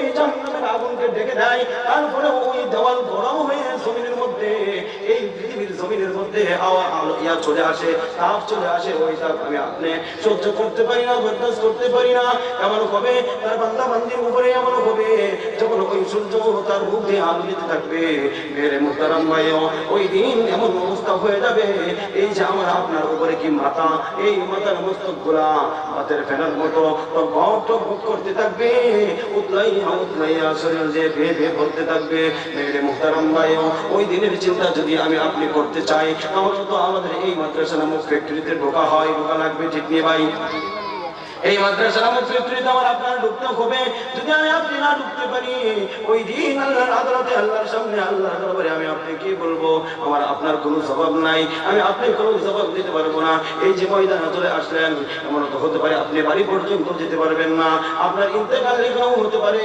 ওই জাহান্নামের আগুনকে ডেকে দেয়। তারপরে ওই দেওয়াল গরম হয়ে জমিনের মধ্যে, এই পৃথিবীর জমিনের মধ্যে হাওয়া ইয়া চলে আসে, তাপ চলে আসে, ওই তাপ আমি আপনি সহ্য করতে পারি না, বরদাস্ত করতে পারি না। এমন হবে, তার বান্দা বান্দির উপরে এমন হবে, যখন ওই সূর্য তার দিয়ে থাকবে। মেরে মুহতারাম ওই দিন এমন অবস্থা হয়ে যাবে, এই যে আমার আপনার উপরে কি মাথা, এই মাথার মস্তকগুলা হাতের মতো করতে থাকবে। যে থাকবে, মেরে মুহতারাম ওই দিনের চিন্তা যদি আমি আপনি করতে চাই, তাহলে তো আমাদের এই মাদ্রাসা নামক ফ্যাক্টরিতে ঢোকা হয় ঢোকা লাগবে ঠিক নিয়ে ভাই। এই মাদ্রাসা নামক ফ্যাক্টরিতে আমার আপনার ঢুকতে হবে। যদি আমি আপনি না ঢুকতে পারি, ওই দিন আল্লাহর আদালতে, আল্লাহর সামনে, আল্লাহর দরবারে আমি আপনি কি বলব, আমার আপনার কোনো জবাব নাই। আমি আপনি কোনো জবাব দিতে পারব না। এই যে ময়দানে চলে আসলেন, এমন তো হতে পারে আপনি বাড়ি পর্যন্ত যেতে পারবেন না। আপনার ইন্তেকাল লেখাও হতে পারে।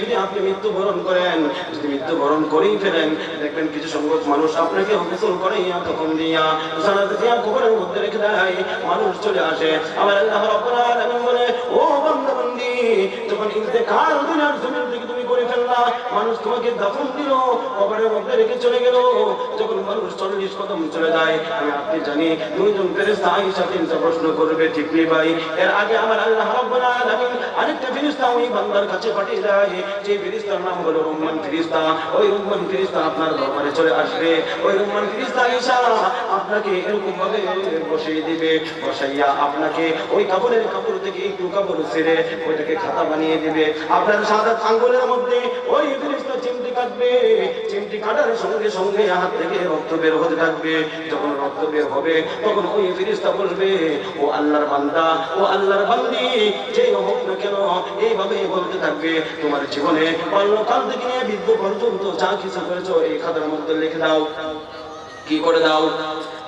যদি আপনি মৃত্যুবরণ করেন, যদি মৃত্যুবরণ করেই ফেলেন, দেখবেন কিছু সংখ্যক মানুষ আপনাকে গোসল করে, ইয়া তখন দিয়া। জানাতে দিয়া কবরের মধ্যে রেখে দেয়। মানুষ চলে আসে। আমার আল্লাহ রাব্বুল আলামিন যখন ইন্তেকাল দুনিয়ার জমিন ফেললা মানুষ তোমাকে দাফন দিল, কবরের মধ্যে রেখে চলে গেল। যখন মানুষ চল্লিশ কদম চলে যায়, আমি আপনি জানি দুইজন ফেরেস্তা আইসা তিনটা প্রশ্ন করবে, ঠিক নেই ভাই? এর আগে আমার আল্লাহ রাব্বুল আলামিন আরেকটা ফেরেস্তা ওই বান্দার কাছে পাঠিয়ে দেয়, যে ফেরেস্তার নাম হলো রুম্মান ফেরেস্তা ওই রুম্মান ফেরেস্তা আপনার দরবারে চলে আসবে। ওই রুম্মান ফেরেস্তা আইসা আপনাকে এরকম ভাবে বসিয়ে দিবে, বসাইয়া আপনাকে ওই কাপড়ের কাপড় থেকে একটু কাপড় ছেড়ে ওইটাকে খাতা বানিয়ে দিবে। আপনার সাদা আঙ্গুলের মধ্যে ওই ফেরেস্তা চিমটি কাটবে, চিমটি কাটার সঙ্গে সঙ্গে হাত থেকে রক্ত বের হতে থাকবে। যখন রক্ত বের হবে, তখন ওই ফেরেস্তা বলবে, ও আল্লাহর বান্দা, ও আল্লাহর বান্দি যে হোক না কেন, এইভাবে বলতে থাকবে। তোমার জীবনে বাল্যকাল থেকে নিয়ে বৃদ্ধ পর্যন্ত যা কিছু করেছ, এই খাতার মধ্যে লিখে দাও। কি করে দাও?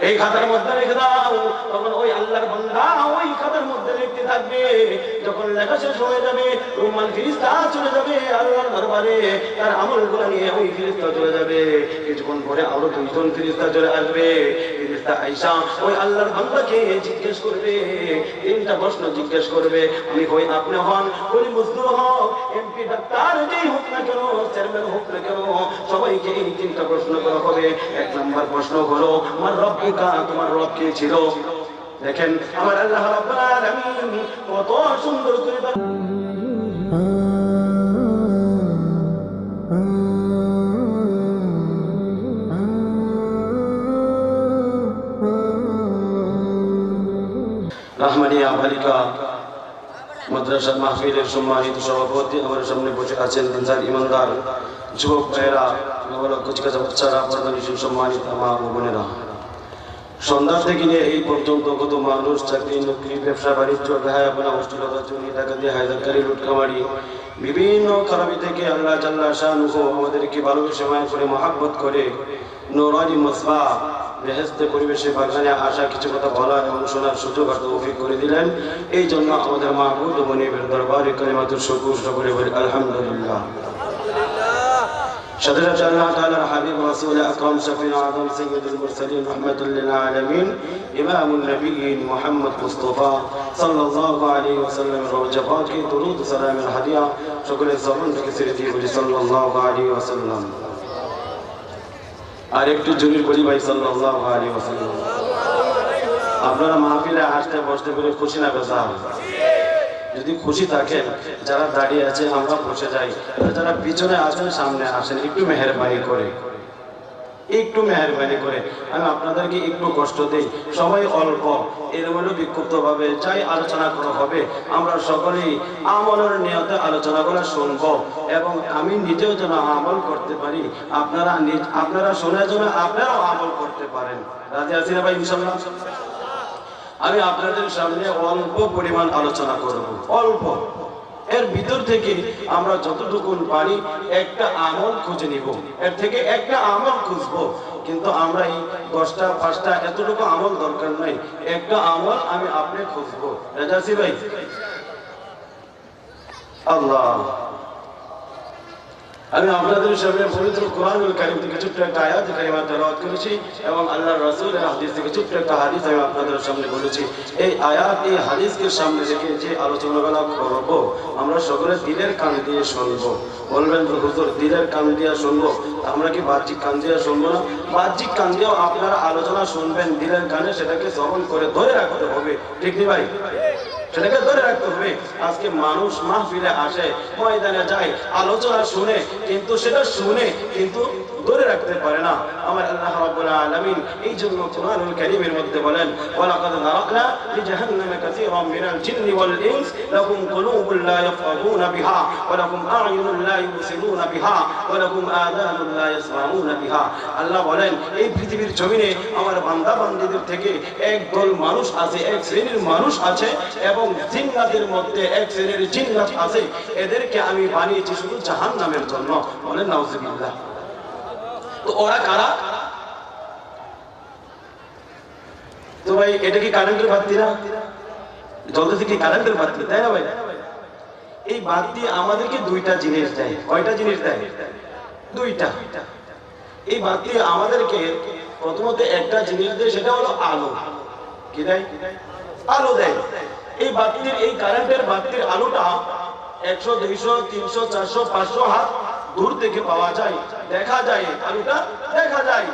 এই খাতার মধ্যে রেখে দাও। তখন ওই আল্লাহর বান্দা ওই খাতার মধ্যে লিখতে থাকবে। যখন লেখা শেষ হয়ে যাবে রুমান ফিরিস্তা চলে যাবে আল্লাহর দরবারে। তার আমলগুলা নিয়ে ওই ফিরিস্তা চলে যাবে। কিছুক্ষণ পরে আরও দুইজন ফিরিস্তা চলে আসবে। ফিরিস্তা আইসা ওই আল্লাহর বান্দাকে জিজ্ঞেস করবে। তিনটা প্রশ্ন জিজ্ঞেস করবে। আমি হই আপনি হন? ওই মজদুর হক এমপি, ডাক্তার, যেই হোক না কেন, চেয়ারম্যান হোক না কেন, সবাইকে এই তিনটা প্রশ্ন করা হবে। এক নম্বর প্রশ্ন হলো, আমার রব্বুকা, তোমার রব কে ছিল? দেখেন, আমার আল্লাহ রাব্বুল আলামিন কত সুন্দর করে মাহফিলের সম্মানিত সভাপতি, আমার সামনে বসে আছেন যুবক ভাইয়েরা। কুচকাচা বাচ্চারা ও বোনেরা। সন্ধ্যা থেকে নিয়ে এই পর্যন্ত কত মানুষ চাকরি, নকরি, ব্যবসা, বাণিজ্য ব্যয়াপনা অশ্লীলতা, চুরি, ডাকাতি, হায়দারকারী লুটকামারি বিভিন্ন খারাপি থেকে আল্লাহ জাল্লাহ শাহ আমাদেরকে করে মহাব্বত করে নোরানি মসবা বেহেস্তে পরিবেশে বাগানে আসা কিছু কথা বলা এবং শোনার সুযোগ আর তৌফিক করে দিলেন। এই জন্য আমাদের মাহবুব মনিবের দরবারে কালিমাতুর করে বলি, আলহামদুলিল্লাহ। তাআলার হাবিব, রাসূল আকরাম শফিউল আযম সাইয়্যিদুল মুরসালিন রাহমাতুল লিল আলামিন, ইমামুন নবিয়্যিন মুহাম্মদ মুস্তাফা সাল্লাল্লাহু আলাইহি ওয়াসাল্লাম রওজা পাকে দরুদ, সালামের হাদিয়া সকলে জবান থেকে ছেড়ে দিয়ে বলি সাল্লাল্লাহু আলাইহি ওয়াসাল্লাম। আর একটু জরুরি বলি ভাই, সাল্লাল্লাহু আলাইহি ওয়াসাল্লাম। আপনারা মাহফিলে আসতে বসতে করে খুশি না বেজা যদি খুশি থাকেন, যারা দাঁড়িয়ে আছে আমরা বসে যাই। যারা পিছনে আছেন, সামনে আসেন, একটু মেহরবানি করে। একটু মেহরবানি করে। আমি আপনাদেরকে একটু কষ্ট দেই। সবাই অল্প। এর মধ্যে বিক্ষুব্ধ ভাবে যাই আলোচনা করা হবে, আমরা সকলেই আমলের নিয়তে আলোচনাগুলো শুনব। এবং আমি নিজেও যেন আমল করতে পারি, আপনারা আপনারা শোনার জন্য আপনারাও আমল করতে পারেন। রাজি আছি ভাই ইনশাল্লাহ আমি আপনাদের সামনে অল্প পরিমাণ আলোচনা করব। অল্প। এর ভিতর থেকে আমরা যতটুকু পারি একটা আমল খুঁজে নিব। এর থেকে একটা আমল খুঁজবো। কিন্তু আমরা এই দশটা, পাঁচটা এতটুকু আমল দরকার নাই। একটা আমল আমি আপনি খুঁজবো। রেজাসি ভাই? আল্লাহ। আমি আপনাদের সামনে পবিত্র কোরআনুল কারীম থেকে ছোট্ট একটা আয়াত কারিমা তেলাওয়াত করেছি এবং আল্লাহর রাসূলের হাদিস থেকে ছোট্ট একটা হাদিস আমি আপনাদের সামনে বলেছি। এই আয়াত, এই হাদিসকে সামনে রেখে যে আলোচনাগুলো করব, আমরা সকলে দিলের কান দিয়ে শুনব। বলবেন হুজুর, দিলের কান দিয়ে শুনব? আমরা কি বাহ্যিক কান দিয়ে শুনব না? বাহ্যিক কান দিয়েও আপনারা আলোচনা শুনবেন, দিলের কানে সেটাকে শ্রবণ করে ধরে রাখতে হবে। ঠিক নি ভাই? সেটাকে ধরে রাখতে হবে। আজকে মানুষ মাহফিলে আসে, ময়দানে যায়, আলোচনা শুনে, কিন্তু সেটা শুনে কিন্তু ধরে রাখতে পারে না। আমার আল্লাহ রাব্বুল আলামিন এই জন্য কোরআনুল কারীমের মধ্যে বলেন, ওয়ালাকাদ কাসীরাম মিনাল জিন্নি ওয়াল ইনস, লাহুম লা ইয়াফকাহুনা বিহা, ওয়া লাহুম লা ইউবসিরুনা বিহা, ওয়া লাহুম লা ইয়াসমাউনা বিহা। আল্লাহ বলেন, এই পৃথিবীর জমিনে আমার বান্দা বান্দীদের থেকে একদল মানুষ আছে, এক শ্রেণির মানুষ আছে এবং জিন্নাতের মধ্যে এক শ্রেণির জিন্নাত আছে। এদেরকে আমি বানিয়েছি শুধু জাহান্নামের জন্য। বলেন, নাউজুবিল্লাহ। তো ওরা কারা? তো ভাই, এটা কি কারেন্টের বাতি না? জ্বলতেছে কি কারেন্টের বাতি? তাই না ভাই? এই বাতি আমাদেরকে দুইটা জিনিস দেয়। কয়টা জিনিস দেয়? দুইটা। এই বাতি আমাদেরকে প্রথমত একটা জিনিস দেয়, সেটা হলো আলো। কি দেয়? আলো দেয়। এই বাতির, এই কারেন্টের বাতির আলোটা একশো, দুইশো, তিনশো, চারশো, পাঁচশো হাত দূর থেকে পাওয়া যায়, দেখা যায় আলোটা দেখা যায়।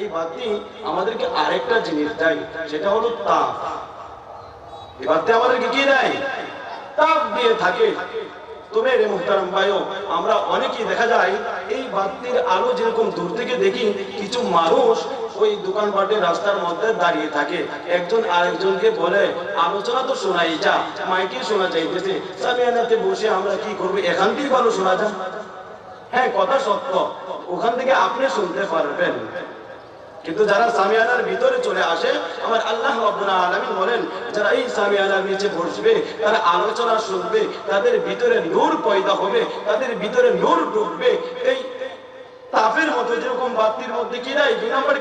এই বাতি আমাদেরকে আরেকটা জিনিস দেয়, সেটা হলো তাপ। এই আমাদেরকে কি দেয়? তাপ দিয়ে থাকে। তবে রে ভাইও, আমরা অনেকেই দেখা যায়, এই বাতির আলো যেরকম দূর থেকে দেখি, কিছু মানুষ ওই দোকানপাটে রাস্তার মধ্যে দাঁড়িয়ে থাকে। একজন আরেকজনকে বলে, আলোচনা তো শোনাই যা, মাইকে শোনা যাইতেছে। সামিয়ানাতে বসে আমরা কি করব? এখান থেকে ভালো শোনা যা হ্যাঁ কথা সত্য। ওখান থেকে আপনি শুনতে পারবেন। কিন্তু যারা সামিয়ানার ভিতরে চলে আসে, আমার আল্লাহ রাব্বুল আলামিন বলেন, যারা এই সামিয়ানার নিচে বসবে, তারা আলোচনা শুনবে, তাদের ভিতরে নূর পয়দা হবে, তাদের ভিতরে নূর ঢুকবে এই তাপের মতো যেরকম বাতির মধ্যে দুই নম্বর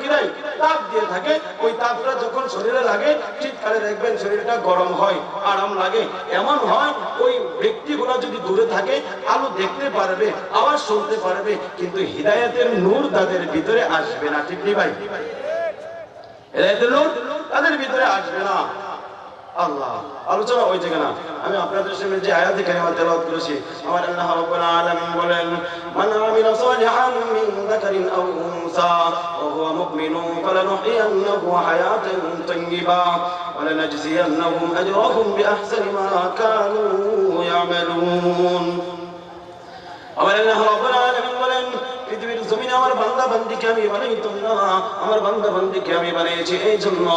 তাপ দিয়ে থাকে। ওই তাপটা যখন শরীরে লাগে শীতকালে দেখবেন শরীরটা গরম হয়, আরাম লাগে। এমন হয়, ওই ব্যক্তিগুলো যদি দূরে থাকে, আলো দেখতে পারবে, আওয়াজ শুনতে পারবে, কিন্তু হৃদায়তের নূর তাদের ভিতরে আসবে না। ঠিক ভাই? হৃদায়তের নূর তাদের ভিতরে আসবে না। আল্লাহ। আলোচনা হয়েছে কেন আমি আপনাদের সামনে যে আয়াতে কারিমা তেলাওয়াত করেছি, আমার আল্লাহ রাব্বুল আলামিন বলেন, মান আমিলা সালিহান মিন যাকারিন আও উনসা, ওয়া হুয়া মুমিনুন ফালানুহyiyannahu হায়াতান তাইয়্যিবা, ওয়া লানাজজিয়ান্নাহুম আজরাহুম বিআহসানি মা কানু ইয়ামালুন আমার আল্লাহ রাব্বুল আলামিন বলেন পৃথিবীর জমিনে আমার বান্দা বান্দিকে আমি বানাইতাম না আমার বান্দা বান্দিকে আমি বানিয়েছি এই জন্য।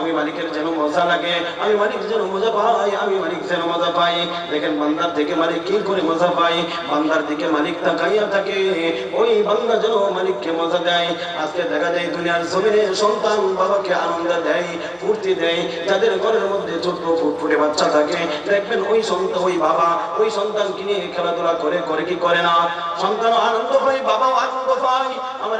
আমি মালিকের যেন মজা লাগে, আমি মালিক যেন মজা পাই, আমি মালিক যেন মজা পাই। দেখেন বান্দার থেকে মালিক কি করে মজা পাই বান্দার দিকে মালিক তাকাইয়া থাকে, ওই বান্দা যেন মালিককে মজা দেয়। আজকে দেখা যায় দুনিয়ার জমিনে সন্তান বাবাকে আনন্দ দেয়, ফুর্তি দেয়। যাদের ঘরের মধ্যে ছোট্ট ফুটফুটে বাচ্চা থাকে, দেখবেন ওই সন্তান ওই বাবা, ওই সন্তানকে নিয়ে খেলাধুলা করে করে কি করে না? সন্তান আনন্দ পায়, বাবাও আনন্দ পায়। আমার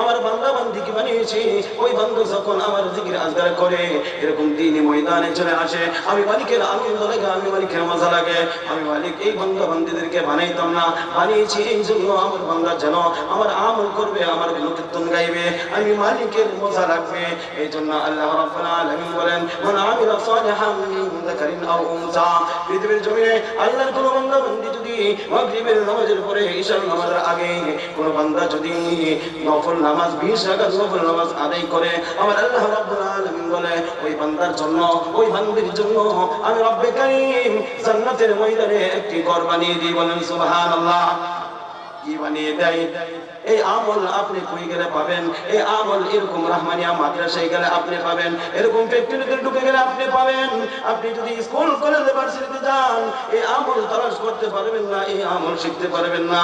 আমার বান্দা বান্দিকে বানিয়েছি। ওই বান্দা যখন আমার জিকির আজগার করে, এরকম দিনই ময়দানে চলে আসে। আমি মালিকের আনন্দ লাগে, আমি মালিকের মজা লাগে। আমি মালিক, এই বান্দা বান্দিদেরকে বানাইতাম না। বানিয়েছি এই জন্য আমার বান্দা যেন আমার আমল করবে, আমার গুণকীর্তন গাইবে। আমি মালিকের মজা লাগবে। এই জন্য আল্লাহ রাব্বুল আলামিন বলেন, মান আমিলা সালিহান মিন যাকারিন আও উনসা। পৃথিবীর জমিনে আল্লাহর কোন বান্দা বান্দি যদি মাগরিবের নামাজের পরে ঈশার নামাজের আগে কোন বান্দা যদি নফল নামাজ 20 রাকাত নফল নামাজ আদায় করে। আমার আল্লাহ রাব্বুল আলামিন বলে, ওই বান্দার জন্য, ওই বান্দির জন্য আমি রব্বে কারীম জান্নাতের ময়দানে একটি ঘর বানিয়ে দিই। বলেন, সুবহানাল্লাহ। কি বানিয়ে দেয়। এই আমল আপনি কই গেলে পাবেন? এই আমল এরকম রহমানিয়া মাদ্রাসায় গেলে আপনি পাবেন। এরকম ফ্যাক্টরিতে ঢুকে গেলে আপনি পাবেন। আপনি যদি স্কুল কলেজে ভার্সিটিতে যান, এই আমল তালাশ করতে পারবেন না, এই আমল শিখতে পারবেন না।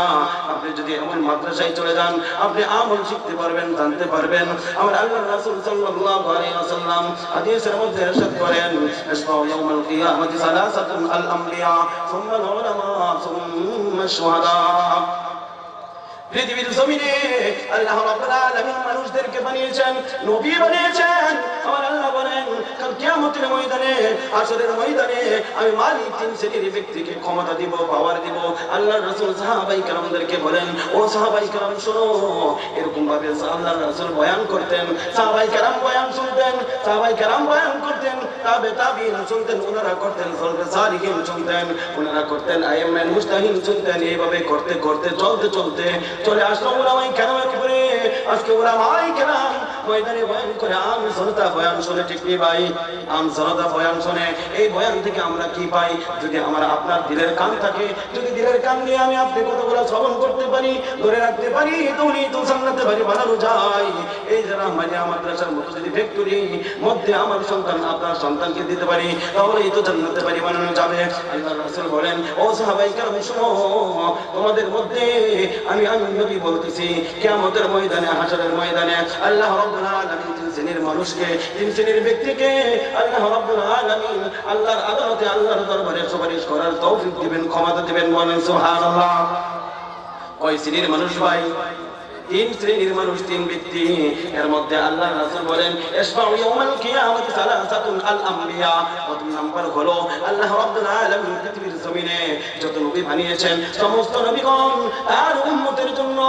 আপনি যদি এমন মাদ্রাসায় চলে যান, আপনি আমল শিখতে পারবেন, জানতে পারবেন। আমার আল্লাহ রাসূল সাল্লাল্লাহু আলাইহি ওয়াসাল্লাম হাদিসের মধ্যে ইরশাদ করেন ইসমাউ ইয়াউমাল কিয়ামাতি সালাসাতুন আল আমবিয়া সুম্মা আল উলামা সুম্মা শুহাদা পৃথিবীর জমিনে আল্লাহ রাব্বুল আলামিন মানুষদেরকে বানিয়েছেন, নবী বানিয়েছেন। আমার আল্লাহ বলেন, কাল কিয়ামতের ময়দানে, আসরের ময়দানে আমি মালিক তিন শ্রেণির ব্যক্তিকে ক্ষমতা দিব পাওয়ার দিব। আল্লাহ রাসূল সাহাবাই کرامদেরকে বলেন, ও সাহাবাই کرام শোনো এরকম ভাবে আল্লাহ রাসূল বয়ান করতেন, সাহাবাই کرام বয়ান শুনতেন, সাহাবাই کرام বয়ান করতেন, তাবে তাবিন শুনতেন ওনারা করতেন সলবে সালিহিন শুনতেন ওনারা করতেন আইএমএন মুস্তাহিন শুনতেন, এইভাবে করতে করতে, চলতে চলতে চলে আসলো ওলামাই কেন করে আজকে ওলামাই কেরাম ময়দানে বয়ান করে, আম জনতা বয়ান ঠিক ভাই? আম জনতা বয়ান এই বয়ান থেকে আমরা কি পাই? যদি আমার আপনার দিলের কান থাকে, যদি দিলের কান নিয়ে আমি আপনি কতগুলো শ্রবণ করতে পারি, ধরে রাখতে পারি তুমি তো পারি বানানো এই যারা মানে মতো যদি মধ্যে আমার সন্তান, আপনার সন্তানকে দিতে পারি তাহলে এই তো জান্নাতে পারি বানানো যাবে। বলেন, ও সাহাবাই শুনো, তোমাদের মধ্যে আমি আমি নবী বলতেছি, কিয়ামতের ময়দানে হাসরের ময়দানে আল্লাহ রব্বুল আলামিন তিন শ্রেণির মানুষকে, তিন শ্রেণির ব্যক্তিকে আল্লাহ রব্বুল আলামিন আল্লাহর আদালতে, আল্লাহর দরবারে সুপারিশ করার তৌফিক দিবেন, ক্ষমতা দিবেন বলেন সুবহানাল্লাহ। কয় শ্রেণির মানুষ ভাই তিন শ্রেণীর মানুষ তিন ব্যক্তি এর মধ্যে আল্লাহ রাসূল বলেন ইসমাউ ইয়াউমাল কিয়ামতি সালাসাতুন আল আম্বিয়া প্রথম নাম্বার হলো আল্লাহ রাব্বুল আলামিন পৃথিবীর জমিনে যত নবী বানিয়েছেন সমস্ত নবীগণ তার উম্মতের জন্য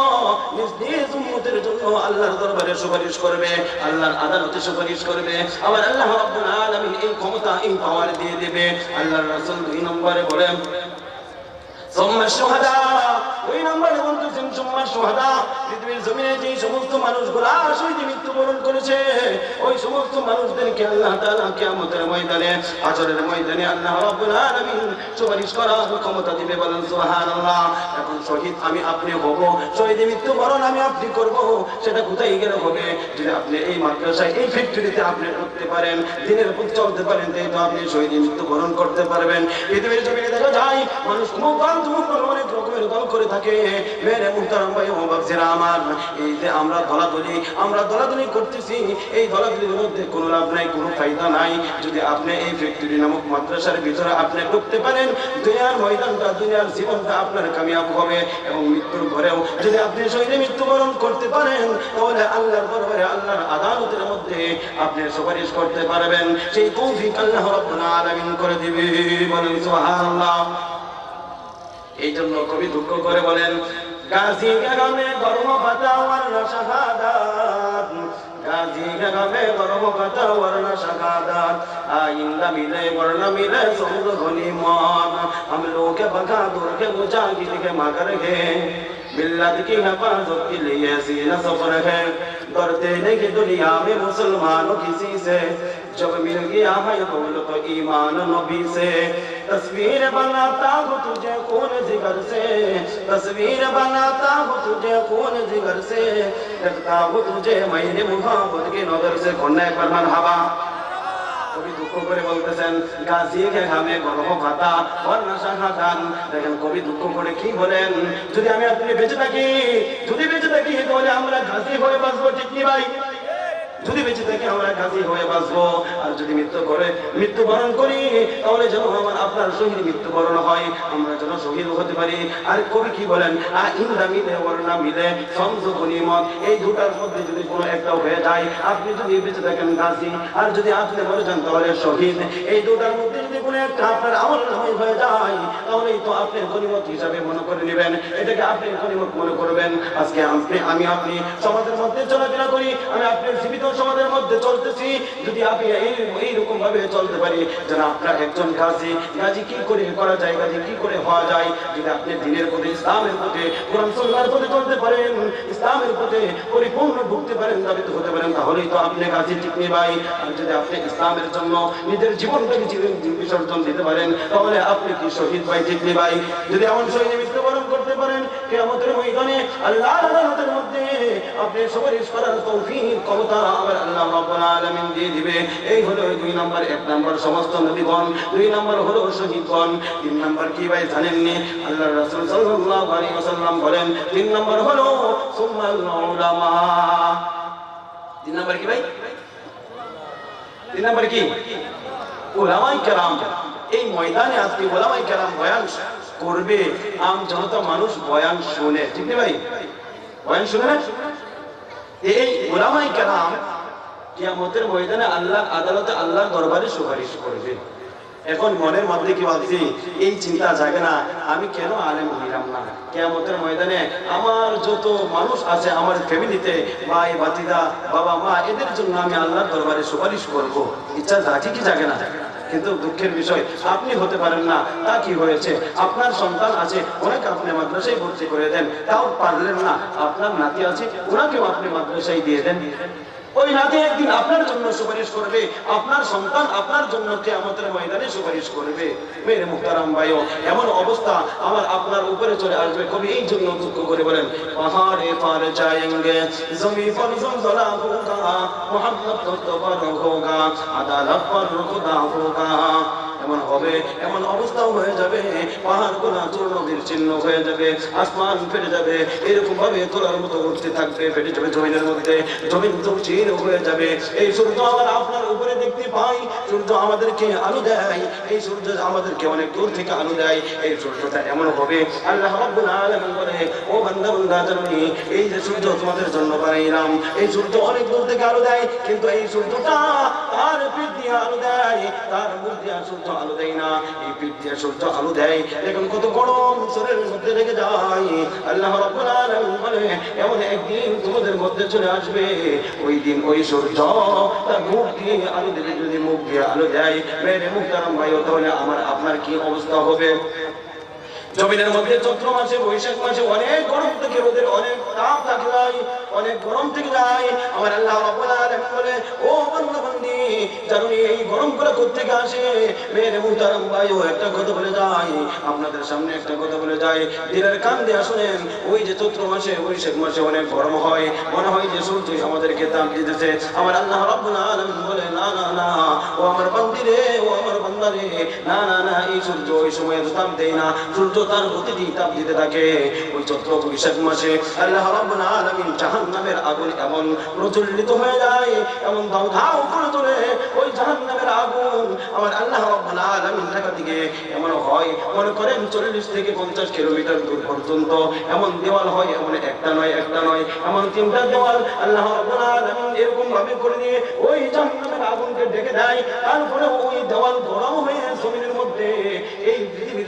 নিজ নিজ উম্মতের জন্য আল্লাহর দরবারে সুপারিশ করবে আল্লাহর আদালতে সুপারিশ করবে আবার আল্লাহ রাব্বুল আলামিন এই ক্ষমতা এই পাওয়ার দিয়ে দেবে আল্লাহর রাসূল দুই নম্বরে বলেন ثم الشهداء ওই নম্বরে বলতেছেন সুম্মা সুহাদা, পৃথিবীর জমিনে যে সমস্ত মানুষগুলা শহীদ মৃত্যুবরণ করেছে, ওই সমস্ত মানুষদেরকে আল্লাহ তাআলা কিয়ামতের ময়দানে হাশরের ময়দানে আল্লাহ রাব্বুল আলামিন সুপারিশ করার ক্ষমতা দিবে বলেন, সুবহানাল্লাহ। এখন শহীদ আমি আপনি হব, শহীদ মৃত্যুবরণ আমি আপনি করব, সেটা কোথায় গেলে হবে? যদি আপনি এই মাদ্রাসায়, এই ফ্যাক্টরিতে আপনি করতে পারেন, দিনের উপর চলতে পারেন তাই তো আপনি শহীদ মৃত্যুবরণ করতে পারবেন। পৃথিবীর জমিনে দেখা যায়, মানুষ মুখ মুখ অনেক রকমের দল করে থাকে। মেরে মুহতারাম ভাই, ও বাবজিরা আমার। এই যে আমরা দলাদলি আমরা দলাদলি করতেছি, এই দলাদলির মধ্যে কোনো লাভ নাই, কোনো ফায়দা নাই। যদি আপনি এই ফ্যাক্টরি নামক মাদ্রাসার ভিতরে আপনি ঢুকতে পারেন, দুনিয়ার ময়দানটা, দুনিয়ার জীবনটা আপনার কামিয়াব হবে এবং মৃত্যুর ঘরেও যদি আপনি শহীদে মৃত্যুবরণ করতে পারেন, তাহলে আল্লাহর দরবারে আল্লাহর আদালতের মধ্যে আপনি সুপারিশ করতে পারবেন। সেই তৌফিক আল্লাহ রাব্বুল আলামিন করে দিবে। বলেন সুবহানাল্লাহ। এই জন্য কবি দুঃখ করে বলেন গাজী গ্রামে গর্ব পাতা ওয়ার্ণ শাহাদাত গাজী গ্রামে গর্ব পাতা ওয়ার্ণ শাহাদাত আইন্দা মিলে বর্ণ মিলে সমুদ্র ধনি মন हम लोग के बहादुर के मुजाहिद के मगर है मिल्लत की हिफाजत के लिए सीना सफ़र है। डरते नहीं दुनिया में मुसलमानों किसी से। जब मिल गया है दौलत ईमान नबी से। तस्वीर बनाता हूँ तुझे खून जिगर से। तस्वीर बनाता हूँ तुझे खून जिगर से। रखता हूँ तुझे मैंने मुहब्बत की नज़र से। खोलने पर मरहबा কবি দুঃখ করে বলতেছেন গাছি ঘামে গর্ভ ভাতা শাখা দান দেখেন কবি দুঃখ করে কি বলেন, যদি আমি আপনি বেঁচে থাকি, যদি বেঁচে থাকি, তাহলে আমরা ঘাসি হয়ে বাঁচবো, ঠিক কি ভাই? যদি বেঁচে থাকি আমরা গাজী হয়ে বাঁচবো। আর যদি মৃত্যু করে, মৃত্যুবরণ করি, তাহলে যেন আমার আপনার শহীদ মৃত্যুবরণ হয়, আমরা যেন শহীদ হতে পারি। আর কবি কি বলেন? আর ইন্দা মিলে ওরনা মিলে, সংযোগ নিমত। এই দুটার মধ্যে যদি কোনো একটা হয়ে যায়, আপনি যদি বেঁচে থাকেন গাজী, আর যদি আপনি মরে যান, তাহলে শহীদ। এই দুটার মধ্যে তাহলেই তো আপনি গণিমত হিসাবে মনে যদি আপনি এইরকম ভাবে চলতে পারি, যেন আপনার একজন গাজী গাজী কি করে করা যায়, গাজী কি করে হওয়া যায়? যদি আপনি দিনের প্রতি ইসলামের প্রতি কোরআন সুন্নাহর প্রতি চলতে পারেন, ইসলামের প্রতি পরিপূর্ণ ভুগতে পারেন দাবিত হতে পারেন, তাহলেই তো আপনি গাজী ঠিক নেই ভাই। আর যদি আপনি ইসলামের জন্য নিজের জীবনটাকে জীবন বিসর্জন দিতে পারেন। তাহলে আপনি কি শহীদ ভাই? ঠিক ভাই? যদি এমন শহীদ মৃত্যুবরণ করতে পারেন, কেয়ামতের ময়দানে আল্লাহর আদালতের মধ্যে আপনি সুপারিশ করার তৌফিক, ক্ষমতা আমার আল্লাহ রাব্বুল আলামিন দিয়ে দিবে। এই হলো দুই নাম্বার, এক নাম্বার সমস্ত নবীগণ, দুই নাম্বার হলো শহীদগণ। তিন নাম্বার কি ভাই জানেননি? আল্লাহ রাসূল সাল্লাল্লাহু আলাইহি ওয়াসাল্লাম বলেন, তিন নাম্বার হলো, সুম্মাল উলামা। তিন নাম্বার কি ভাই? তিন নাম্বার কি? ওলামাই কেরাম, এই ময়দানে আজকে ওলামাই কেরাম বয়ান করবে, আম জনতা মানুষ বয়ান শুনে, ঠিক না ভাই? বয়ান শুনে? না এই ওলামাই কেরাম কিয়ামতের ময়দানে আল্লাহ, আদালতে আল্লাহ দরবারে সুপারিশ করবে। এখন মনের মধ্যে কি ভাবছি, এই চিন্তা জাগে না, আমি কেন আলেম হইলাম না? কেয়ামতের ময়দানে আমার যত মানুষ আছে, আমার ফ্যামিলিতে, ভাই ভাতিদা বাবা, মা, এদের জন্য আমি আল্লাহর দরবারে সুপারিশ করব। ইচ্ছা জাগে কি জাগে না? কিন্তু দুঃখের বিষয়, আপনি হতে পারেন না, তা কি হয়েছে? আপনার সন্তান আছে, ওনাকে আপনি মাদ্রাসায় ভর্তি করে দেন, তাও পারলেন না, আপনার নাতি আছে, ওনাকেও আপনি মাদ্রাসায় দিয়ে দেন। ওই নাতি একদিন আপনার জন্য সুপারিশ করবে, আপনার সন্তান আপনার জন্য কে আমাদের ময়দানে সুপারিশ করবে। মেরে মুক্তারাম ভাইও, এমন অবস্থা আমার আপনার উপরে চলে আসবে। কবি, এই জন্য দুঃখ করে বলেন, পাহাড়ে পার যায়েঙ্গে, জমি পর জমজলা হোগা, মোহাম্মদ তো বড় হোগা, আদালত পর হোগা। এমন হবে, এমন অবস্থাও হয়ে যাবে, পাহাড় গোলা চূর্ণদের চিহ্ন হয়ে যাবে, আসমান ফেটে যাবে এরকম ভাবে তোলার মতো থাকবে, ফেটে যাবে জমিনের মধ্যে, জমিন চৌচির হয়ে যাবে। এই সূর্য আবার আপনার উপরে দেখতে পাই, সূর্য আমাদেরকে আলো দেয়। এই সূর্য আমাদেরকে অনেক দূর থেকে আলো দেয়। এই সূর্যটা এমন হবে। আল্লাহ রাব্বুল আলামিন বলে, ও বান্দা বান্দা জানি এই যে সূর্য তোমাদের জন্য বানাইলাম, এই সূর্য অনেক দূর থেকে আলো দেয়, কিন্তু এই সূর্যটা তার পিঠ আলো দেয়। তার মুখ সূর্য আলো দেয় না। এই পিঠ সূর্য আলো দেয়। দেখুন কত গরম শরীরের মধ্যে লেগে যায়। আল্লাহ রাব্বুল আলামিন বলে, এমন একদিন তোমাদের মধ্যে চলে আসবে। ওই দিন ওই সূর্য তার মুখ দিয়ে দেবে যদি মুখ দিয়ে আলো দেয় মুখ মুখতারাম ভাই তাহলে আমার, আপনার কি অবস্থা হবে? জমিনের মধ্যে চৈত্র মাসে, বৈশাখ মাসে অনেক গরম থেকে, রোদের অনেক তাপ থাকে যায় অনেক গরম থেকে যায়। আমার আল্লাহ বলে, ও বান্দা বান্দি জানো এই গরম করে আসে? একটা কথা বলে যাই আপনাদের সামনে একটা কথা বলে দিনের কান দিয়ে ওই যে মাসে, বৈশাখ মাসে অনেক গরম হয়। মনে হয় যে সূর্য আমাদেরকে তাপ দিতেছে। আমার আল্লাহ রাব্বুল বলে, না না না, ও আমার বান্দি রে ও আমার বান্দা রে না না না, এই সূর্য ওই সময় এত তাপ দেয় না। সূর্য তার গতিতে তাপ দিতে থাকে। ওই চৈত্র বৈশাখ মাসে আল্লাহ রাব্বুল আলামিন জাহান্নামের আগুন এমন প্রজ্বলিত হয়ে যায়, এমন দাউ ধাউ করে তোলে। ওই জাহান্নামের আগুন আমার আল্লাহ রাব্বুল আলামিন ঢাকা দিকে এমন হয়, মনে করেন চল্লিশ থেকে পঞ্চাশ কিলোমিটার দূর পর্যন্ত। এমন দেওয়াল হয়, এমন একটা নয় একটা নয়, এমন তিনটা দেওয়াল আল্লাহ রাব্বুল আলামিন এরকম ভাবে করে দিয়ে ওই জাহান্নামের আগুনকে ডেকে দেয়। তারপরে ওই দেওয়াল গরম জমিনের মধ্যে এই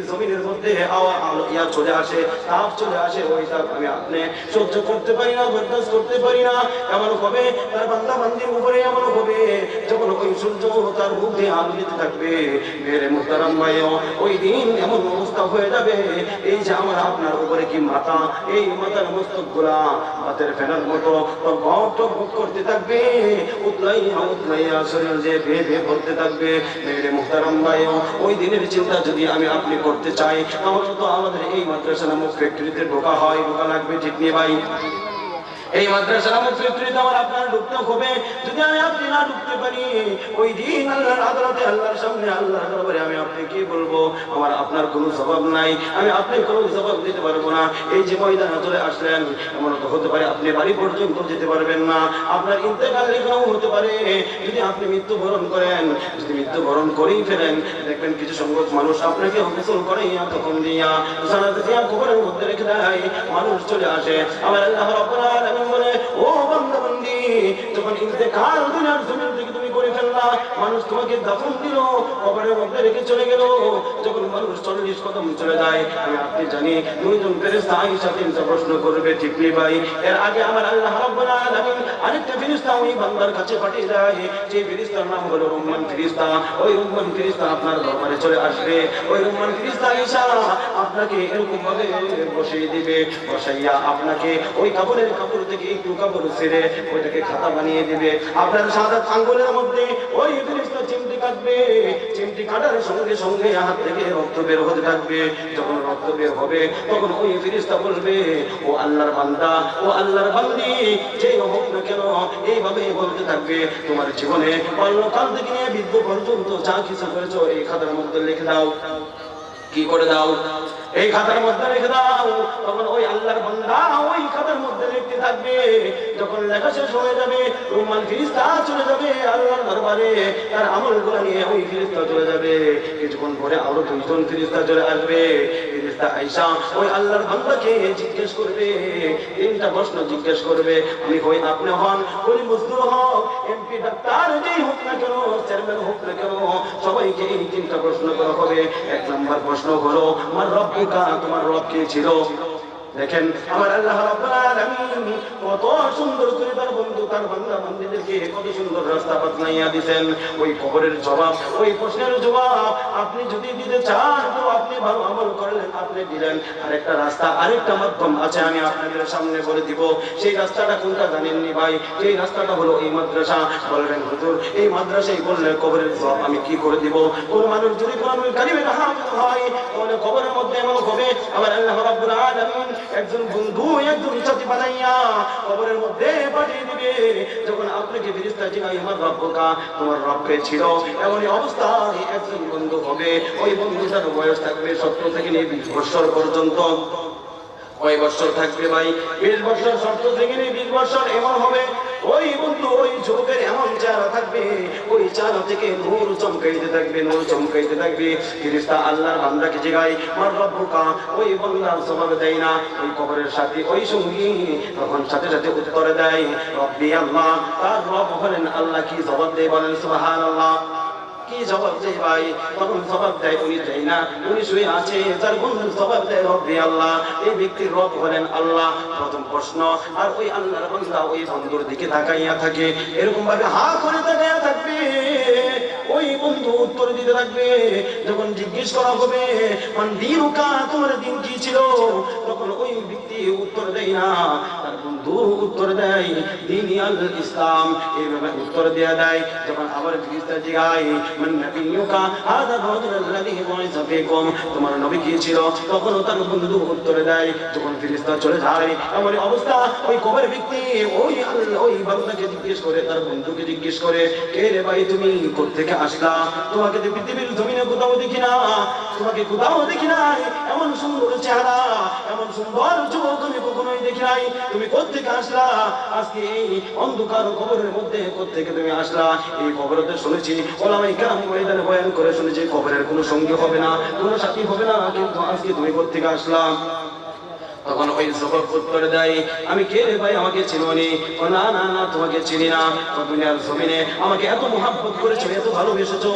জমিনের মধ্যে হাওয়া আলো ইয়া চলে আসে, তাপ চলে আসে, ওই তাপ আমি আপনি সহ্য করতে পারি না, বরদাস্ত করতে পারি না। এমন হবে, তার বান্দা বান্দির উপরে এমন হবে, যখন ওই সূর্য তার মুখ দিয়ে আলো থাকবে। মেরে মুহতারাম ভাইও, ওই দিন এমন অবস্থা হয়ে যাবে, এই যে আমার আপনার উপরে কি মাথা, এই মাথার মস্তকগুলা হাতের ফেনার মতো টক টক করতে থাকবে, উতলাইয়া উতলাইয়া শরীর যে ভে ভে করতে থাকবে। মেরে মুহতারাম ভাইও, ওই দিনের চিন্তা যদি আমি আপনি করতে চাই আমার তো আমাদের এই মাদ্রাসা নামক ফ্যাক্টরিতে ঢোকা হয়। ঢোকা লাগবে ঠিক নিয়ে ভাই। এই মাদ্রাসা নামক ফ্যাক্টরিতে আমার আপনার ঢুকতে হবে। যদি আমি আপনি না ঢুকতে পারি, ওই দিন আল্লাহর আদালতে, আল্লাহর সামনে, আল্লাহর দরবারে আমি আপনি কি বলব? আমার আপনার কোনো জবাব নাই। আমি আপনি কোনো জবাব দিতে পারব না। এই যে ময়দানে চলে আসলেন, এমন তো হতে পারে আপনি বাড়ি পর্যন্ত যেতে পারবেন না। আপনার ইন্তেকাল লেখাও হতে পারে। যদি আপনি মৃত্যুবরণ করেন, যদি মৃত্যুবরণ করেই ফেলেন দেখবেন কিছু সংখ্যক মানুষ আপনাকে গোসল করাইয়া তখন দিয়া। জানাতে দিয়া কবরের মধ্যে রেখে দেয়। মানুষ চলে আসে। আমার আল্লাহ রাব্বুল আলামিন বলে ও বান্দা বান্দি যখন ইন্তেকাল দুনিয়ার জমিন ফেললা মানুষ তোমাকে দাফন দিল, কবরের মধ্যে রেখে চলে গেল। যখন মানুষ চল্লিশ কদম চলে যায়, আমি আপনি জানি দুইজন ফেরেস্তা আইসা তিনটা প্রশ্ন করবে, ঠিক ভাই? এর আগে আমার আল্লাহ রাব্বুল আলামিন আরেকটা ফেরেস্তা ওই বান্দার কাছে পাঠিয়ে দেয়, যে ফেরেস্তার নাম হলো রহমান ফেরেস্তা ওই রহমান ফেরেস্তা আপনার দরবারে চলে আসবে। ওই রহমান ফেরেস্তা আইসা আপনাকে এরকম ভাবে বসিয়ে দিবে, বসাইয়া আপনাকে ওই কাপড়ের কাপড় থেকে একটু কাপড় ছেড়ে ওইটাকে খাতা বানিয়ে দিবে। আপনার সাদা আঙ্গুলের মধ্যে তোমার জীবনে বাল্যকাল থেকে নিয়ে বৃদ্ধ পর্যন্ত যা কিছু করেছ এই খাতার মধ্যে লিখে দাও। কি করে দাও? এই খাতার মধ্যে রেখে দাও। তখন ওই আল্লাহর বান্দা ওই খাতার মধ্যে লিখতে থাকবে। যখন লেখা শেষ হয়ে যাবে রুমান ফিরিস্তা চলে যাবে আল্লাহর দরবারে, তার আমলগুলো নিয়ে ওই ফিরিস্তা চলে যাবে। কিছুক্ষণ পরে আরও দুইজন ফিরিস্তা চলে আসবে। সবাইকে প্রশ্ন এক নম্বর প্রশ্ন আমার তোমার রব কে ছিল? দেখেন, আমার আল্লাহ কত সুন্দর তার বন্ধু, তার কত সুন্দর রাস্তা ওই খবরের জবাব, ওই প্রশ্নের জবাব আপনি যদি দিতে চান, তো আপনি ভালো আমল করলেন, আপনি দিলেন। আরেকটা রাস্তা, আরেকটা মাধ্যম আছে, আমি আপনাদের সামনে বলে দিব। সেই রাস্তাটা কোনটা জানেননি ভাই? সেই রাস্তাটা হলো এই মাদ্রাসা। বলবেন, হুজুর, এই মাদ্রাসায় বললে কবরের জবাব আমি কি করে দিব? কোন মানুষ যদি কোরআনুল কারিমের হাফেজ হয়, তাহলে কবরের মধ্যে এমন হবে, আমার আল্লাহ রাব্বুল আলামিন একজন বন্ধু, একজন সাথী বানাইয়া কবরের মধ্যে পাঠিয়ে দিবে। যখন আপনাকে ফিরিস্তা জিগাই আমার রব্বকা তোমার রব্বে ছিল এমনই অবস্থায় একজন বন্ধু হবে। ওই বন্ধুটার বয়স থাকবে সত্তর থেকে নিয়ে বিশ বছর পর্যন্ত। কয় বছর থাকবে ভাই? বিশ বছর, সত্তর থেকে নিয়ে বিশ বছর এমন হবে। ওই বন্ধু, ওই যুবকের এমন চেহারা থাকবে, ওই চেহারা থেকে নূর চমকাইতে থাকবে, নূর চমকাইতে থাকবে। ফিরিস্তা আল্লাহর বান্দাকে জিগাই মার রব্বুকা ওই বান্দার স্বভাব দেয় না। ওই কবরের সাথে ওই সঙ্গী তখন সাথে সাথে উত্তরে দেয়, রব্বি আল্লাহ। তার রব হলেন আল্লাহ কি জবাব দেয় বলেন, সুবহানাল্লাহ। কি জবাব দেয় ভাই? তখন জবাব দেয় উনি দেয় না। উনি শুয়ে আছে বন্ধু জবাব দেয়, রব্বি আল্লাহ। এই রব হলেন আল্লাহ। প্রথম প্রশ্ন, আর ওই আল্লাহর বান্দা ওই বন্ধুর দিকে তাকাইয়া থাকে। এরকম ভাবে হা করে তাকাইয়া থাকবে। ওই বন্ধু উত্তর দিতে থাকবে। যখন জিজ্ঞেস করা হবে, মান দিনুকা তোমার দিন কি ছিল? তখন ওই ব্যক্তি উত্তর দেয় না। তার উত্তর দেয় দিন ইসলাম। এইভাবে উত্তর দেয়া দেয় যখন আবার ফিরিস্তা জিগায়, মান নবিয়ুকা, হাদা রাজুল আল্লাযী বুইসা ফীকুম। তোমার নবী কি ছিল? তখন তার বন্ধু উত্তর দেয়, যখন ফিরিস্তা চলে যায় এমন অবস্থা। ওই কবর ব্যক্তি, ওই ওই বান্দাকে জিজ্ঞেস করে, তার বন্ধুকে জিজ্ঞেস করে কে রে ভাই, তুমি কোত্থেকে আসলা? তোমাকে তো পৃথিবীর জমিনে কোথাও দেখি না, তোমাকে কোথাও দেখি নাই? এমন সুন্দর চেহারা, এমন সুন্দর যুবক কখনোই দেখি নাই তুমি কোথেকে আসলা? আজকে এই অন্ধকার কবরের মধ্যে কোথেকে তুমি আসলা? এই খবরতে শুনেছি, ওলামাই কেরাম ময়দানে বয়ান করে শুনেছি, খবরের কোনো সঙ্গী হবে না, কোনো সাথী হবে না, কিন্তু আজকে তুমি কোথেকে আসলা? তখন ওই যুবক উত্তর দেয়, আমি কে রে ভাই, আমাকে চিনি ও, না না না, তোমাকে চিনি না। ও, দুনিয়ার জমিনে আমাকে এত মোহাব্বত করেছ, এত ভালোবেসেছো।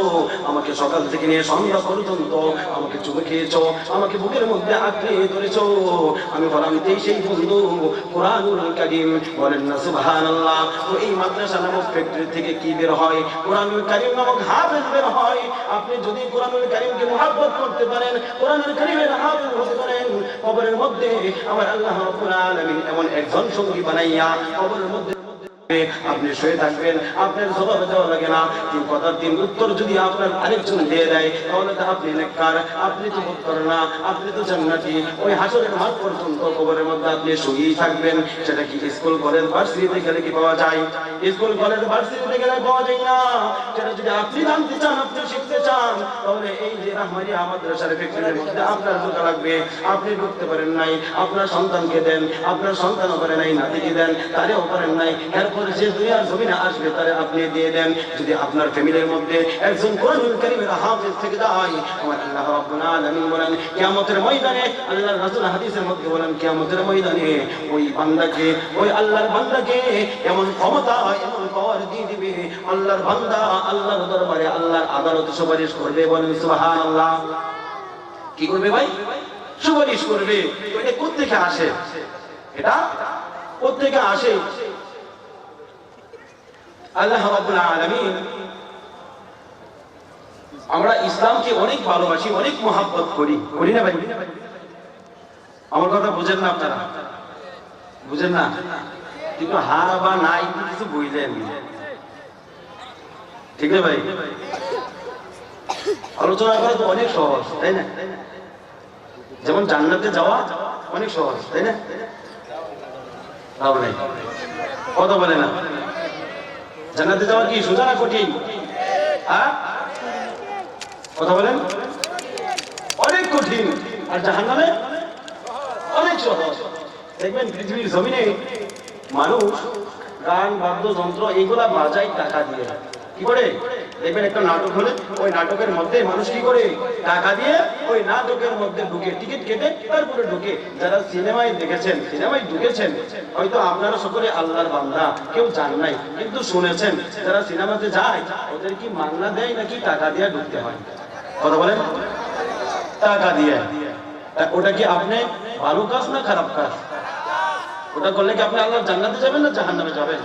আমাকে সকাল থেকে নিয়ে সন্ধ্যা পর্যন্ত আমাকে চুমে খেয়েছো, আমাকে বুকের মধ্যে আঁকড়ে ধরেছো। আমি বললাম সেই বন্ধু, কোরআনুল কারিম। বলেন না, সুবহানাল্লাহ। তো এই মাদ্রাসা নামক ফ্যাক্টরি থেকে কি বের হয়? কোরআনুল কারিম নামক হাফেজ বের হয়। আপনি যদি কোরআনুল কারিমকে মোহাব্বত করতে পারেন, কোরআনুল কারিমের হাফেজ হতে পারেন। কবরের মধ্যে আমার আল্লাহ রাব্বুল আলামিন এমন একজন সঙ্গী বানাইয়া কবরের মধ্যে আপনি শুয়ে থাকবেন, আপনার জবাব দেওয়া লাগে না। তিন কথার তিন উত্তর যদি আপনার আরেকজন দিয়ে দেয়, তাহলে তো আপনি নেককার, আপনি তো উত্তর না, আপনি তো জান্নাতি। ওই হাসরের মাঠ পর্যন্ত কবরের মধ্যে আপনি শুয়েই থাকবেন। সেটা কি স্কুল, কলেজ, ভার্সিটিতে গেলে কি পাওয়া যায়? স্কুল, কলেজ, ভার্সিটিতে গেলে পাওয়া যায় না। সেটা যদি আপনি জানতে চান, আপনি শিখতে চান, তাহলে এই যে রাহমারিয়া মাদ্রাসার ফ্যাক্টরির মধ্যে আপনার ঢোকা লাগবে। আপনি ঢুকতে পারেন নাই, আপনার সন্তানকে দেন, আপনার সন্তানও পারে নাই, নাতিকে দেন, তারেও পারেন নাই এরপর যে দুনিয়ার জমিনে আসবে, তারে আপনি দিয়ে দেন। যদি আপনার ফ্যামিলির মধ্যে একজন কোরআনুল কারীমের হাফেজ থেকে যায়, আমার আল্লাহ রাব্বুল আলামিন বলেন, কিয়ামতের ময়দানে আল্লাহর রাসূল হাদিসের মধ্যে বলেন, কিয়ামতের ময়দানে ওই বান্দাকে, ওই আল্লাহর বান্দাকে এমন ক্ষমতা, এমন পাওয়ার দিয়ে দিবে, আল্লাহর বান্দা আল্লাহর দরবারে আল্লাহর আদালতে সুপারিশ করবে বলেন, সুবহানাল্লাহ। কি করবে ভাই? সুপারিশ করবে। এটা কোত্থেকে আসে? এটা কোত্থেকে আসে? আল্লাহ আলামিন আমরা ইসলামকে অনেক ভালোবাসি, অনেক মহাব্বত করি। করি না ভাই? আমার কথা বুঝেন না আপনারা? বুঝেন না? কিন্তু হা বা নাই কিছু বুঝলেন। ঠিক না ভাই? আলোচনা করা তো অনেক সহজ, তাই না? যেমন জান্নাতে যাওয়া অনেক সহজ, তাই না? কথা বলে না। জান্নাতে যাওয়া কি সোজা না কঠিন? হ্যাঁ? কথা বলেন? অনেক কঠিন। আর জাহান নামে অনেক সহজ। দেখবেন পৃথিবীর জমিনে মানুষ গান বাদ্যযন্ত্র এইগুলা বাজায় টাকা দিয়ে কি করে? দেখবেন একটা নাটক হলে ওই নাটকের মধ্যে মানুষ কি করে টাকা দিয়ে ওই নাটকের মধ্যে ঢুকে, টিকিট কেটে তারপরে ঢুকে। যারা সিনেমায় দেখেছেন, সিনেমায় ঢুকেছেন, হয়তো আপনারা সকলে আল্লাহর বান্দা, কেউ জান নাই, কিন্তু শুনেছেন। যারা সিনেমাতে যায়, ওদের কি মাংনা দেয় নাকি টাকা দিয়ে ঢুকতে হয়? কথা বলেন? টাকা দিয়ে। ওটা কি আপনি ভালো কাজ না খারাপ কাজ? ওটা করলে কি আপনি আল্লাহ জান্নাতে যাবেন না জাহান্নামে যাবেন?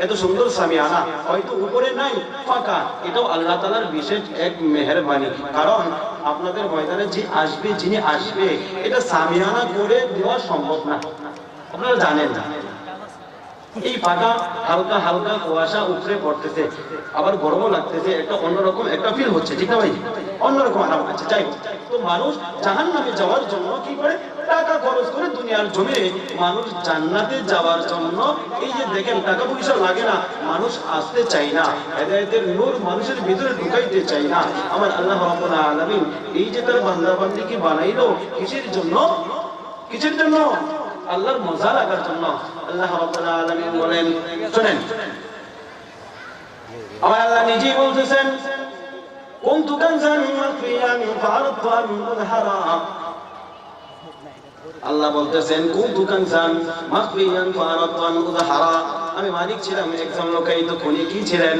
এত সুন্দর সামিয়ানা, হয়তো উপরে নাই, ফাঁকা। এটাও আল্লাহ তালার বিশেষ এক মেহরবানি। কারণ আপনাদের ময়দানে যে আসবে, যিনি আসবে, এটা সামিয়ানা করে দেওয়া সম্ভব না। আপনারা জানেন না। এই ফাঁকা হালকা হালকা কুয়াশা উপরে পড়তেছে। আবার গরমও লাগতেছে, একটা অন্যরকম একটা ফিল হচ্ছে, ঠিক না ভাই? অন্যরকম আরাম আছে যাই। তো মানুষ জাহান নামে যাওয়ার জন্য কি করে? টাকা খরচ করে দুনিয়ার জমিনে মানুষ জান্নাতে যাওয়ার জন্য এই যে দেখেন, টাকা পয়সা লাগে না, মানুষ আসতে চাই না, হেদায়তের নূর মানুষের ভিতরে ঢুকাইতে চাই না। আমার আল্লাহ রাব্বুল আলামিন এই যে তার বান্দা বান্দিকে বানাইলো, কিসের জন্য? কিসের জন্য? আল্লাহর মজা লাগার জন্য আল্লাহ রাব্বুল বলেন, শোনেন। আমার আল্লাহ নিজেই বলতেছেন কোন দোকান আল্লাহ বলতেছেন কোন দোকান মাফিয়ান ফারতু আল হারাম আমি মালিক ছিলাম একজন লোকাই তো খুনি কি ছিলেন?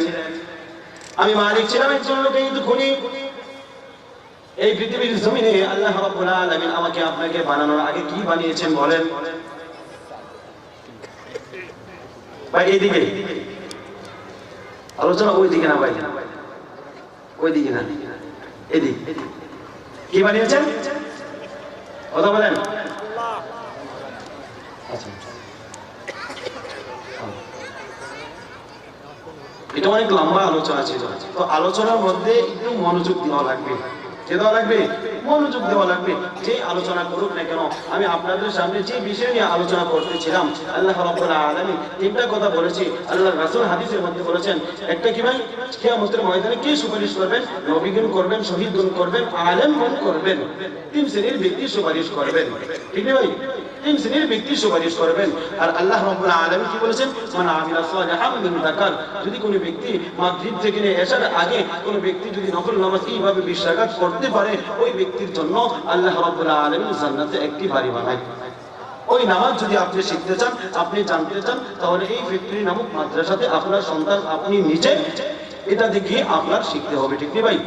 আমি মালিক ছিলাম একজন লোকাই তো খুনি এই পৃথিবীর জমিনে আল্লাহ রাব্বুল আলামিন আমাকে আপনাকে বানানোর আগে কি বানিয়েছেন বলেন? ভাই, এইদিকে। আলোচনা ওইদিকে না ভাই। ওইদিকে না। এদিক। কি বানিয়েছেন? কথা বলেন। আচ্ছা। এটা অনেক লম্বা আলোচনা ছিল। তো আলোচনার মধ্যে একটু মনোযোগ দেওয়া লাগবে। কে দেওয়া লাগবে, মনোযোগ দেওয়া লাগবে, যে আলোচনা করুক না কেন, আমি আপনাদের সামনে যে বিষয় নিয়ে আলোচনা করতেছিলাম, আল্লাহ আলামিন তিনটা কথা বলেছি আল্লাহ রাসূল হাদিসের মধ্যে বলেছেন, একটা কি ভাই, কিয়ামতের ময়দানে কে সুপারিশ করবেন? নবীগণ করবেন, শহীদগণ করবেন, আলেমগণ করবেন, তিন শ্রেণির ব্যক্তি সুপারিশ করবেন। ঠিক না ভাই? তিন শ্রেণির ব্যক্তি সুপারিশ করবেন। আর আল্লাহ রাব্বুল কি বলেছেন? মান সালিহান মিন যাকার। যদি কোনো ব্যক্তি মাগরিব থেকে নিয়ে এসার আগে কোনো ব্যক্তি যদি নফল নামাজ এইভাবে করতে পারে, ওই ব্যক্তির জন্য আল্লাহ রাব্বুল জান্নাতে একটি বাড়ি বানায়। ওই নামাজ যদি আপনি শিখতে চান, আপনি জানতে চান, তাহলে এই ফ্যাক্টরি নামক মাদ্রাসাতে আপনার সন্তান আপনি নিজে এটা দেখে আপনার শিখতে হবে, ঠিক নেই ভাই?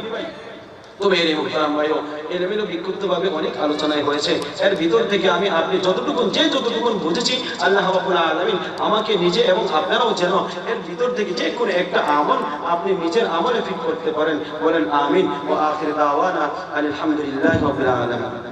মেরে মুখতারাম ভাইও এলোমেলো বিক্ষুব্ধ ভাবে অনেক আলোচনায় হয়েছে। এর ভিতর থেকে আমি আপনি যতটুকু যে যতটুকু বুঝেছি, আল্লাহ রাব্বুল আলামিন আমাকে নিজে এবং আপনারাও যেন এর ভিতর থেকে যে কোনো একটা আমল আপনি নিজের আমলে ফিট করতে পারেন। বলেন, আমিন। ও আখির দাওয়ানা আলহামদুলিল্লাহ